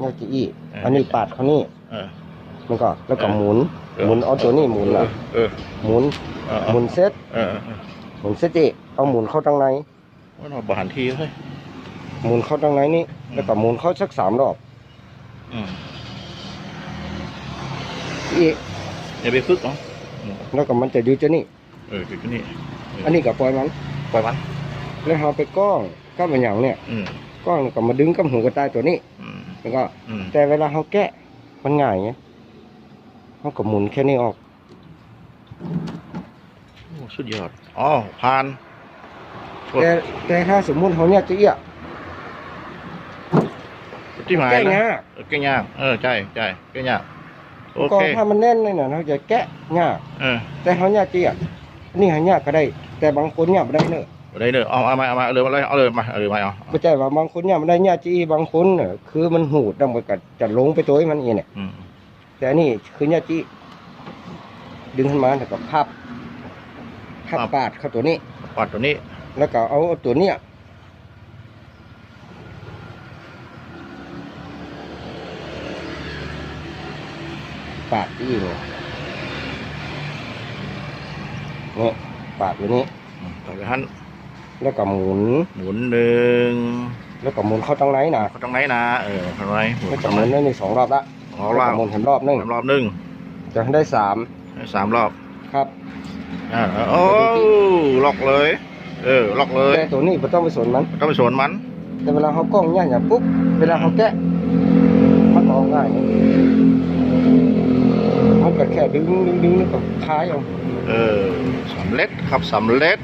เงี้ยจีอี้เอออั อันนี้ปาดเขานี่เออ มันก็แล้วก็เออหมุน เออ หมุนเอาตัวนี้หมุนเอนะอเออหมุนเออหมุนเซ็ตเออเออหมุนเซ็ตจีเอาหมุนเข้าทางในว่าเราบหันทีเฮ้ย หมุนเข้าทางในนี่อืม แล้วก็หมุนเข้าสักสามรอบอืมอีกอย่าไปฝึกเนาะแล้วก็มันจะอยู่จะนี่ เออคือนี่อันนี้ก็ปล่อยมัน ปล่อยมันแล้วเราไปก้องก็เป็นอย่างเนี่ยอืมก้องแล้วก็มาดึงกับหูกระต่ายตัวนี้ อืม แล้วก็ อืมแต่เวลาเขาแกะมันง่ายไงเขาก็หมุนแค่นี้ออก โอ้สุดยอดอ๋อผ่านแต่แต่ถ้าสมมุติเขาเนี่ยจะเอี้ยที่หมายแกะนะง่ายเออแก้ยากเออใช่ใช่แก้ยากโอก็เคถ้ามันแน่นเลยนะเขาจะแกะง่ายเออแต่เขาเนี่ยจะเอี้ยนี่เขาเนี่ยก็ได้ แต่บางคนเนี่ยไม่ได้เนอะ ได้เนอะเอาเอามาเอามาเอาเลยเอาเลยเอาเลยมาเอาเลยมาเอาไม่ใช่ว่าบางคนเนี่ยไม่ได้เนี่ยจีบางคนเนี่ยคือมันหูดแล้วมันก็จะลงไปตัวให้มันเองเนี่ยอืมแต่อันนี่คือเนี่ยจีดึงขึ้นมาแล้วก็พับพับปาดเข้าตัวนี้ ปัดตัวนี้แล้วก็เอาตัวเนี้ยปาดที่นี่นี่ปาดอยู่นี้ ต่อไปหัน แล้วก็หมุน หมุนหนึ่งแล้วก็หมุนเข้าตรงไหนนะเขาตรงไหนนะเออตรงไหนหมุนแล้วตก็รงหไหนมุนได้ในสองรอบละสองรอบแล้วก็หมุนเห็นรอบหนึงสามรอบหนึ่งจะได้สามให้สามรอบครับอ่าโอ้ล็อกเลย เออล็อกเลยแต่ตัวนี้ไม่ต้องไปสนมันต้องไปสวนมัน แต่เวลาเขากล้องเนี่ยอย่างปุ๊บเวลาเขาแกะมันก็ออกง่ายมันก็แค่ดึงดึงดึงแล้วก็คล้ายเอา เออสำเร็จครับสำเร็จ